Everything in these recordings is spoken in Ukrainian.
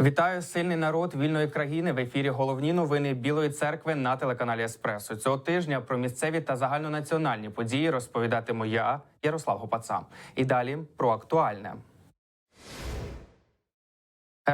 Вітаю сильний народ вільної країни в ефірі. Головні новини Білої церкви на телеканалі Еспресо. Цього тижня про місцеві та загальнонаціональні події розповідатиму я, Ярослав Гопаца. І далі про актуальне.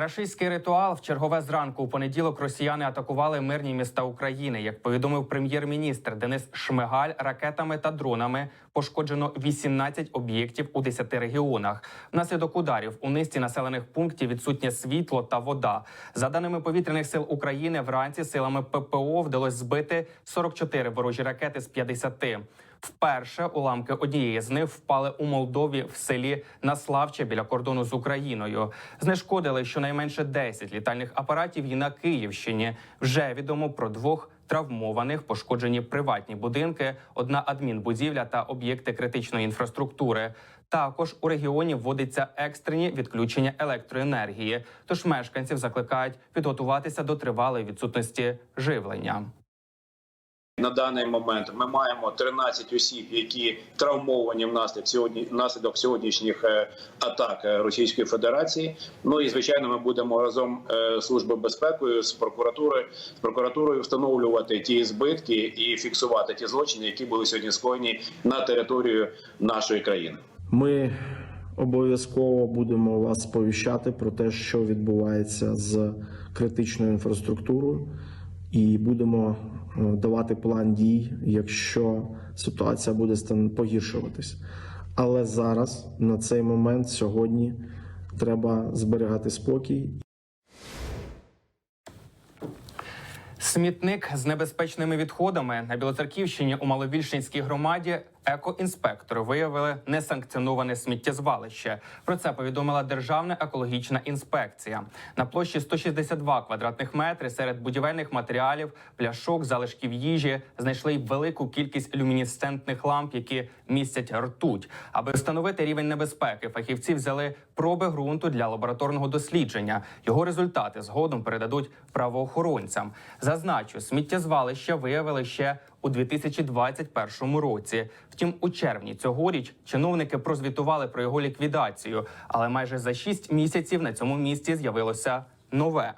Рашистський ритуал в чергове зранку у понеділок росіяни атакували мирні міста України. Як повідомив прем'єр-міністр Денис Шмигаль, ракетами та дронами пошкоджено 18 об'єктів у 10 регіонах. Внаслідок ударів у низці населених пунктів відсутнє світло та вода. За даними повітряних сил України, вранці силами ППО вдалося збити 44 ворожі ракети з 50. Вперше уламки однієї з них впали у Молдові в селі Наславче біля кордону з Україною. Знешкодили щонайменше 10 літальних апаратів і на Київщині. Вже відомо про двох травмованих, пошкоджені приватні будинки, одна адмінбудівля та об'єкти критичної інфраструктури. Також у регіоні вводиться екстрені відключення електроенергії. Тож мешканців закликають підготуватися до тривалої відсутності живлення. На даний момент ми маємо 13 осіб, які травмовані внаслідок сьогодні внаслідок сьогоднішніх е, атак е, Російської Федерації. Ну і звичайно, ми будемо разом е, з службою безпекою з прокуратурою з прокуратурою встановлювати ті збитки і фіксувати ті злочини, які були сьогодні скоєні на територію нашої країни. Ми обов'язково будемо вас сповіщати про те, що відбувається з критичною інфраструктурою, і будемо е, давати план дій, якщо ситуація буде погіршуватись. Але зараз, на цей момент, сьогодні, треба зберігати спокій Смітник з небезпечними відходами на Білоцерківщині у Маловільшинській громаді екоінспектори виявили несанкціоноване сміттєзвалище. Про це повідомила Державна екологічна інспекція. На площі 162 квадратних метри серед будівельних матеріалів, пляшок, залишків їжі знайшли й велику кількість люмінесцентних ламп, які містять ртуть. Аби встановити рівень небезпеки, фахівці взяли проби ґрунту для лабораторного дослідження. Його результати згодом передадуть правоохоронцям. Зазначу, сміттєзвалище виявили ще у 2021 році. Втім, у червні цьогоріч чиновники прозвітували про його ліквідацію, але майже за 6 місяців на цьому місці з'явилося нове.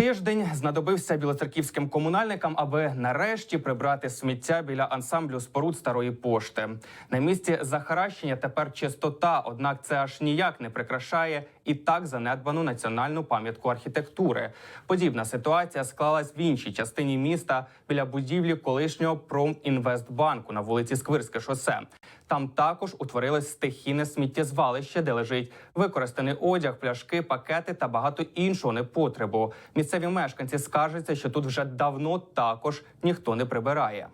Тиждень знадобився білоцерківським комунальникам, аби нарешті прибрати сміття біля ансамблю споруд старої пошти. На місці захаращення тепер чистота, однак це аж ніяк не прикрашає і так занедбану національну пам'ятку архітектури. Подібна ситуація склалась в іншій частині міста біля будівлі колишнього промінвестбанку на вулиці Сквирське шосе. Там також утворилось стихійне сміттєзвалище, де лежить використаний одяг, пляшки, пакети та багато іншого непотребу. Місцеві мешканці скаржаться, що тут вже давно також ніхто не прибирає.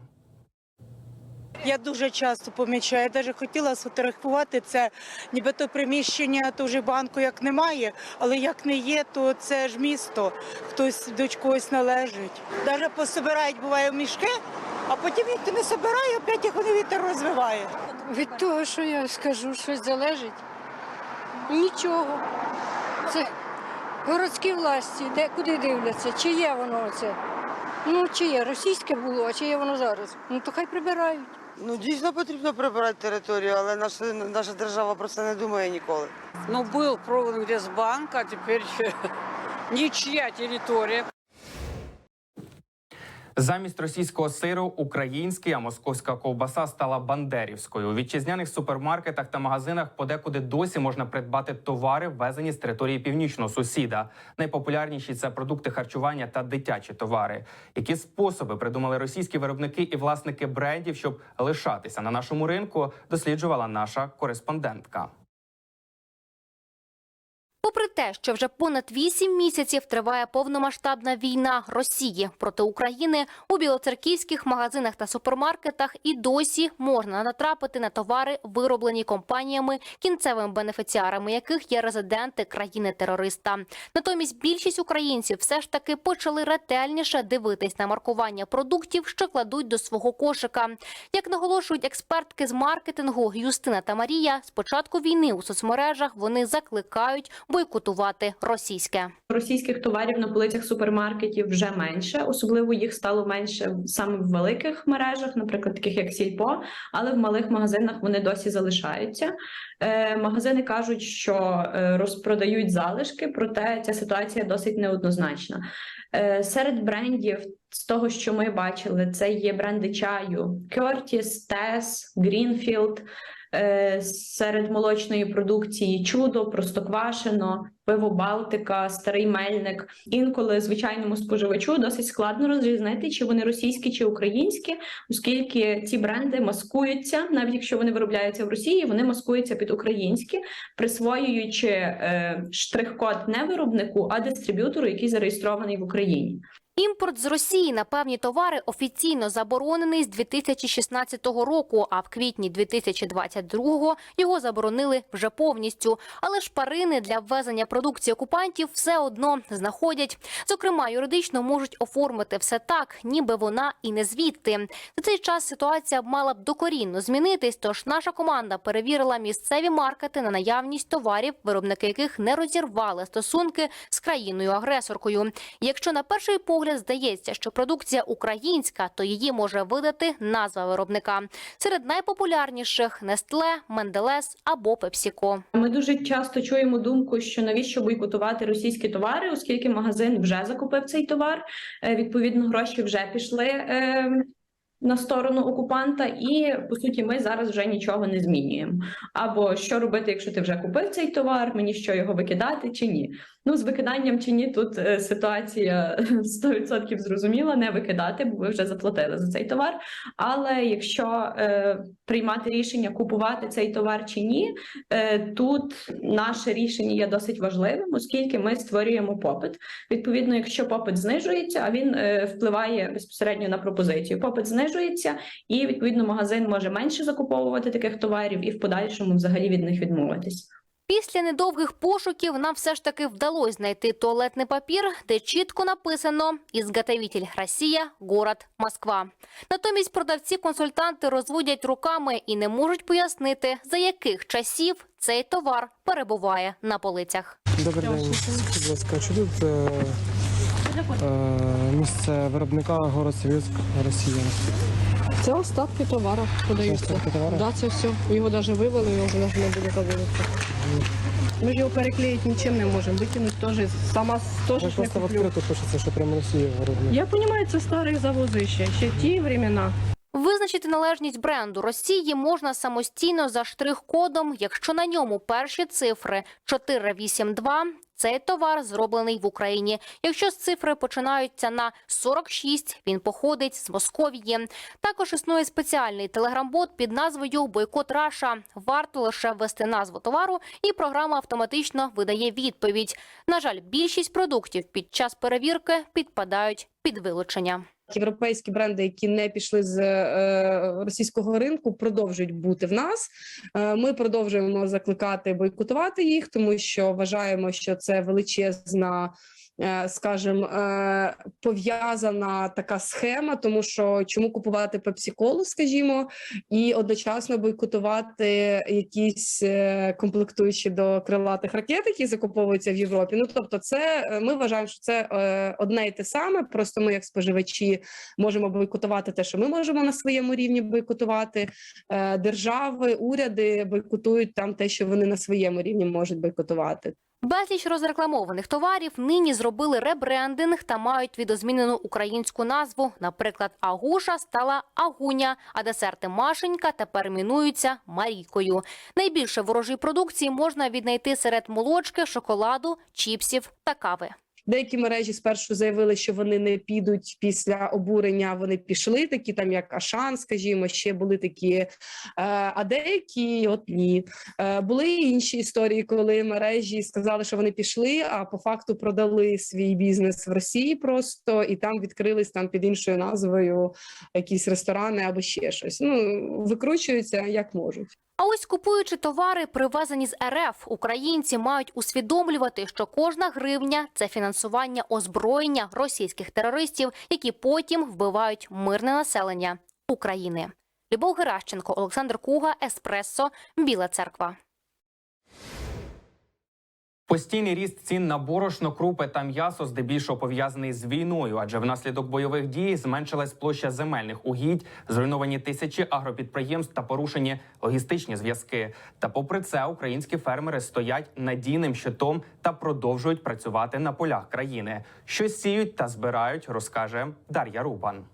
Я дуже часто помічаю. Я навіть хотіла сфотографувати це, нібито приміщення то вже банку як немає, але як не є, то це ж місто, хтось до когось належить. Навіть пособирають буває мішки, а потім ти не собирає, опять їх вони вітер розвиває. Від того, що я скажу, щось залежить. Нічого. Це городські власті, де куди дивляться, чи є воно це. Ну, чи є російське було, а чи є воно зараз. Ну то хай прибирають. Ну, дійсно потрібно прибирати територію, але наша, наша держава про це не думає ніколи. Ну, був проведений десь банк, а тепер нічия территория. Замість російського сиру український, а московська ковбаса стала бандерівською. У вітчизняних супермаркетах та магазинах подекуди досі можна придбати товари, ввезені з території північного сусіда. Найпопулярніші це продукти харчування та дитячі товари. Які способи придумали російські виробники і власники брендів, щоб лишатися на нашому ринку, досліджувала наша кореспондентка. Попри те, що вже понад вісім місяців триває повномасштабна війна Росії проти України, у білоцерківських магазинах та супермаркетах і досі можна натрапити на товари, вироблені компаніями, кінцевими бенефіціарами яких є резиденти країни-терориста. Натомість більшість українців все ж таки почали ретельніше дивитись на маркування продуктів, що кладуть до свого кошика. Як наголошують експертки з маркетингу Юстина та Марія, з початку війни у соцмережах вони закликають бойкотувати російське. Російських товарів на полицях супермаркетів вже менше, особливо їх стало менше саме в великих мережах, наприклад, таких як Сільпо, але в малих магазинах вони досі залишаються. Е, магазини кажуть, що е, розпродають залишки, проте ця ситуація досить неоднозначна. Е, серед брендів з того, що ми бачили, це є бренди чаю Curtis, Tess, Greenfield. Е, серед молочної продукції чудо, простоквашино, пиво Балтика, старий мельник. Інколи звичайному споживачу досить складно розрізнити, чи вони російські чи українські, оскільки ці бренди маскуються, навіть якщо вони виробляються в Росії, вони маскуються під українські, присвоюючи е, штрих-код не виробнику, а дистриб'ютору, який зареєстрований в Україні. Імпорт з Росії на певні товари офіційно заборонений з 2016 року, а в квітні 2022 його заборонили вже повністю. Але шпарини для ввезення продукції окупантів все одно знаходять. Зокрема, юридично можуть оформити все так, ніби вона і не звідти. За цей час ситуація мала б докорінно змінитись. Тож наша команда перевірила місцеві маркети на наявність товарів, виробники яких не розірвали стосунки з країною-агресоркою. Якщо на перший погляд здається, що продукція українська, то її може видати назва виробника. Серед найпопулярніших Нестле, Менделес або Пепсіко. Ми дуже часто чуємо думку, що навіщо бойкотувати російські товари, оскільки магазин вже закупив цей товар. е, Відповідно, гроші вже пішли е, на сторону окупанта, і по суті, ми зараз вже нічого не змінюємо. Або що робити, якщо ти вже купив цей товар, мені що його викидати чи ні? Ну, з викиданням чи ні, тут е, ситуація 100% зрозуміла, не викидати, бо ви вже заплатили за цей товар. Але якщо е, приймати рішення купувати цей товар чи ні, Е, Тут наше рішення є досить важливим, оскільки ми створюємо попит. Відповідно, якщо попит знижується, а він е, впливає безпосередньо на пропозицію. Попит знижується, і відповідно магазин може менше закуповувати таких товарів і в подальшому взагалі від них відмовитись. Після недовгих пошуків нам все ж таки вдалося знайти туалетний папір, де чітко написано «Ізготовитель Росія, город Москва». Натомість продавці-консультанти розводять руками і не можуть пояснити, за яких часів цей товар перебуває на полицях. Добрий день. Будь ласка, чи тут е, е, місце виробника город Совєтськ, Росія? Це остатки товару подаються. Остатки товару? Да, це все. Його навіть вивели, його вже навіть не буде заводитися. Ми ж його переклеїти нічим не можемо. Викинути теж сама теж ж не просто в куплю. відкриту пишеться, що прямо Росія виробник. Я розумію, це старих завозище. Ще ті времена. Визначити належність бренду Росії можна самостійно за штрих-кодом, якщо на ньому перші цифри 482, цей товар зроблений в Україні. Якщо з цифри починаються на 46, він походить з Московії. Також існує спеціальний телеграм-бот під назвою Бойкот Раша. Варто лише ввести назву товару, і програма автоматично видає відповідь. На жаль, більшість продуктів під час перевірки підпадають під вилучення. Європейські бренди, які не пішли з е, російського ринку, продовжують бути в нас. Е, ми продовжуємо закликати бойкотувати їх, тому що вважаємо, що це величезна. Е, Скажем, е, пов'язана така схема, тому що чому купувати пепсі-колу, скажімо, і одночасно бойкотувати якісь е, комплектуючі до крилатих ракет, які закуповуються в Європі. Ну тобто, це ми вважаємо, що це одне і те саме. Просто ми, як споживачі, можемо бойкотувати те, що ми можемо на своєму рівні бойкотувати. Держави, уряди бойкотують там те, що вони на своєму рівні можуть бойкотувати. Безліч розрекламованих товарів нині зробили ребрендинг та мають відозмінену українську назву. Наприклад, Агуша стала Агуня, а десерти Машенька тепер мінуються Марійкою. Найбільше ворожої продукції можна віднайти серед молочки, шоколаду, чіпсів та кави. Деякі мережі спершу заявили, що вони не підуть після обурення. Вони пішли, такі там як Ашан, скажімо, ще були такі. Е, а деякі от ні. Е, були інші історії, коли мережі сказали, що вони пішли, а по факту продали свій бізнес в Росії просто і там відкрились там під іншою назвою якісь ресторани або ще щось. Ну викручуються як можуть. А ось купуючи товари, привезені з РФ, українці мають усвідомлювати, що кожна гривня це фінансування озброєння російських терористів, які потім вбивають мирне населення України. Любов Геращенко, Олександр Куга, Еспресо, Біла Церква. Постійний ріст цін на борошно, крупи та м'ясо здебільшого пов'язаний з війною, адже внаслідок бойових дій зменшилась площа земельних угідь, зруйновані тисячі агропідприємств та порушені логістичні зв'язки. Та попри це, українські фермери стоять надійним щитом та продовжують працювати на полях країни. Що сіють та збирають, розкаже Дар'я Рубан.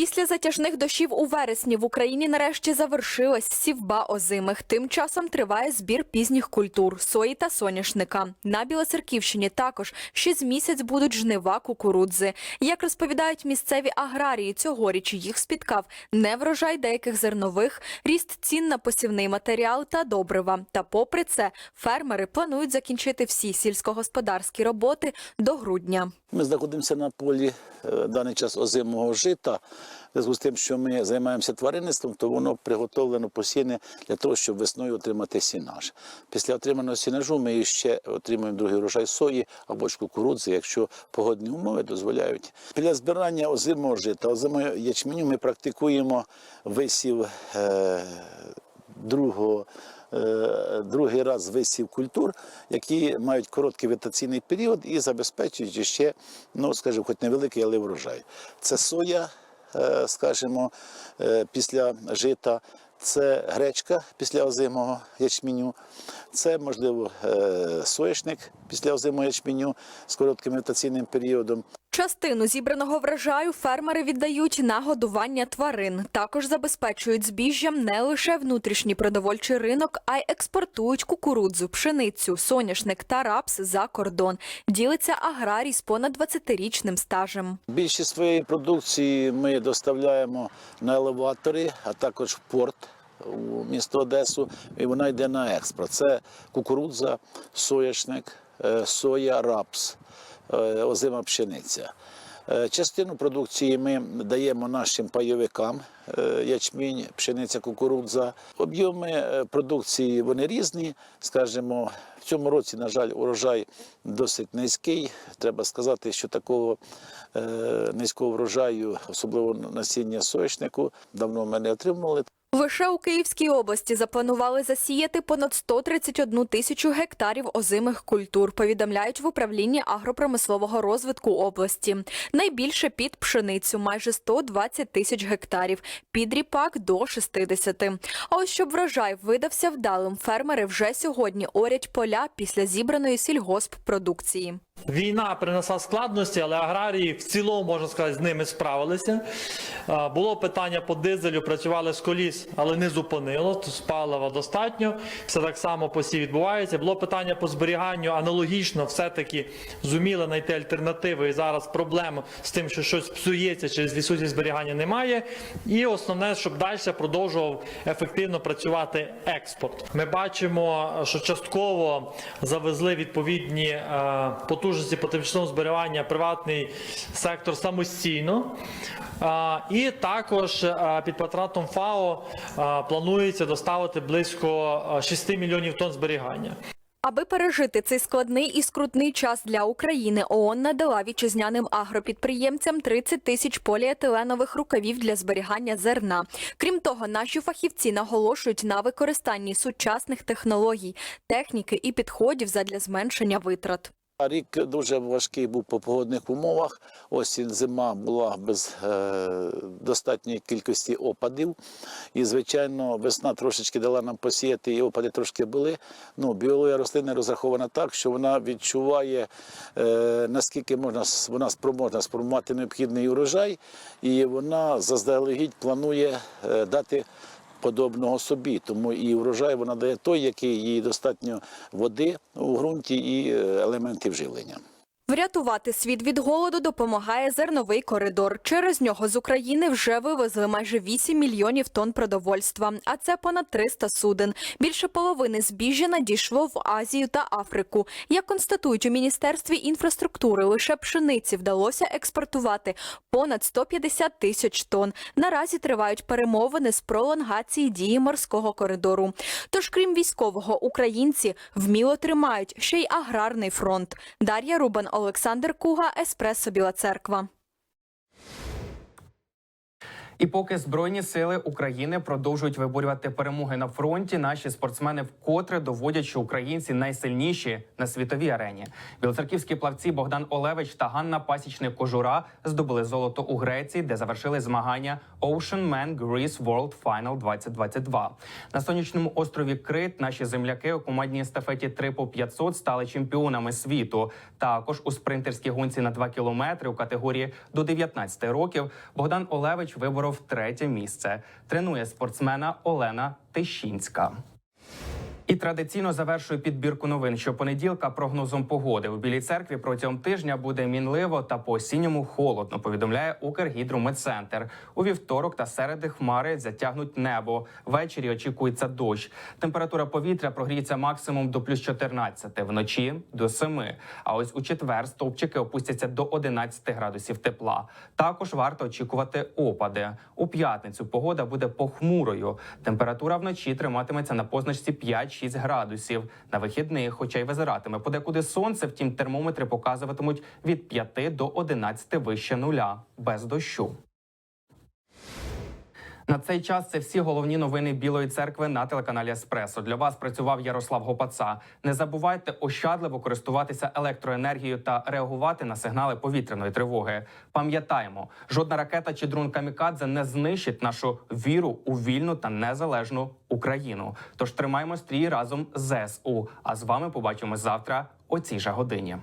Після затяжних дощів у вересні в Україні нарешті завершилась сівба озимих. Тим часом триває збір пізніх культур сої та соняшника. На Білоцерківщині також ще з місяць будуть жнива кукурудзи. Як розповідають місцеві аграрії, цьогоріч їх спіткав неврожай деяких зернових, ріст цін на посівний матеріал та добрива. Та попри це, фермери планують закінчити всі сільськогосподарські роботи до грудня. Ми знаходимося на полі е, даний час озимого жита. В зв'язку з тим, що ми займаємося тваринництвом, то воно приготовлено посіне для того, щоб весною отримати сінаж. Після отриманого сінажу ми ще отримуємо другий урожай сої або кукурудзи, якщо погодні умови дозволяють. Для збирання озимого жита, озимого ячменю ми практикуємо висів е, другого. е, Другий раз висів культур, які мають короткий вегетаційний період і забезпечують ще, ну скажімо, хоч невеликий, але врожай. Це соя, скажімо, е, після жита, це гречка після озимого ячменю, це, можливо, соєшник після озимого ячменю з коротким вегетаційним періодом. Частину зібраного врожаю фермери віддають на годування тварин. Також забезпечують збіжжям не лише внутрішній продовольчий ринок, а й експортують кукурудзу, пшеницю, соняшник та рапс за кордон. Ділиться аграрій з понад 20-річним стажем. Більшість своєї продукції ми доставляємо на елеваторі, а також в порт у місто Одесу. І вона йде на експорт. Це кукурудза, соняшник, е, соя, рапс, озима пшениця. Е, Частину продукції ми даємо нашим пайовикам е, ячмінь, пшениця, кукурудза. Об'єми е, продукції вони різні. Скажімо, в цьому році, на жаль, урожай досить низький. Треба сказати, що такого е, низького врожаю, особливо насіння соняшнику, давно ми не отримували. Лише у Київській області запланували засіяти понад 131 тисячу гектарів озимих культур, повідомляють в управлінні агропромислового розвитку області. Найбільше під пшеницю – майже 120 тисяч гектарів, під ріпак – до 60. А ось щоб врожай видався вдалим, фермери вже сьогодні орять поля після зібраної сільгосппродукції. Війна принесла складності, але аграрії в цілому, можна сказати, з ними справилися. Було питання по дизелю, працювали з коліс, але не зупинило. З палива достатньо. Все так само по сі відбувається. Було питання по зберіганню, аналогічно все-таки зуміли знайти альтернативи. І зараз проблем з тим, що щось псується через відсутність зберігання немає. І основне, щоб далі продовжував ефективно працювати експорт. Ми бачимо, що частково завезли відповідні е, потужності по тимчасовому зберігання приватний сектор самостійно. І також під патронатом ФАО планується доставити близько е, 6 мільйонів тонн зберігання. Аби пережити цей складний і скрутний час для України, ООН надала вітчизняним агропідприємцям 30 тисяч поліетиленових рукавів для зберігання зерна. Крім того, наші фахівці наголошують на використанні сучасних технологій, техніки і підходів задля зменшення витрат. Рік дуже важкий був по погодних умовах. Осінь, зима була без е, достатньої кількості опадів. І, звичайно, весна трошечки дала нам посіяти, і опади трошки були. Ну, біологія рослини розрахована так, що вона відчуває, е, наскільки можна вона спроможна сформувати необхідний урожай, і вона заздалегідь планує е, дати подобного собі. Тому і врожай вона дає той, який їй достатньо води у ґрунті і е, елементів живлення. Врятувати світ від голоду допомагає зерновий коридор. Через нього з України вже вивезли майже 8 мільйонів тонн продовольства, а це понад 300 суден. Більше половини збіжжя надійшло в Азію та Африку. Як констатують у міністерстві інфраструктури, лише пшениці вдалося експортувати понад 150 тисяч тонн. Наразі тривають перемовини з пролонгації дії морського коридору. Тож, крім військового, українці вміло тримають ще й аграрний фронт. Дар'я Рубан, Олександр Куга, Еспресо Біла Церква. І поки збройні сили України продовжують виборювати перемоги на фронті, наші спортсмени вкотре доводять, що українці найсильніші на світовій арені. Білоцерківські плавці Богдан Олевич та Ганна Пасічник Кожура здобули золото у Греції, де завершили змагання Ocean Man Greece World Final 2022. На сонячному острові Крит наші земляки у командній естафеті 3 по 500 стали чемпіонами світу. Також у спринтерській гонці на 2 кілометри у категорії до 19 років Богдан Олевич виборов третє місце. Тренує спортсмена Олена Тищінська. І традиційно завершую підбірку новин. Щопонеділка прогнозом погоди у Білій церкві протягом тижня буде мінливо та по осінньому холодно. Повідомляє Укргідрометцентр. У вівторок та середи хмари затягнуть небо. Ввечері очікується дощ. Температура повітря прогріється максимум до плюс 14, вночі до 7. А ось у четвер стовпчики опустяться до 11 градусів тепла. Також варто очікувати опади. У п'ятницю погода буде похмурою. Температура вночі триматиметься на позначці 5-6 градусів. На вихідних, хоча й визиратиме подекуди сонце, втім термометри показуватимуть від 5 до 11 вище нуля без дощу. На цей час це всі головні новини Білої церкви на телеканалі Еспресо. Для вас працював Ярослав Гопаца. Не забувайте ощадливо користуватися електроенергією та реагувати на сигнали повітряної тривоги. Пам'ятаємо, жодна ракета чи дрон камікадзе не знищить нашу віру у вільну та незалежну Україну. Тож тримаємо стрій разом з ЗСУ. А з вами побачимось завтра о цій же годині.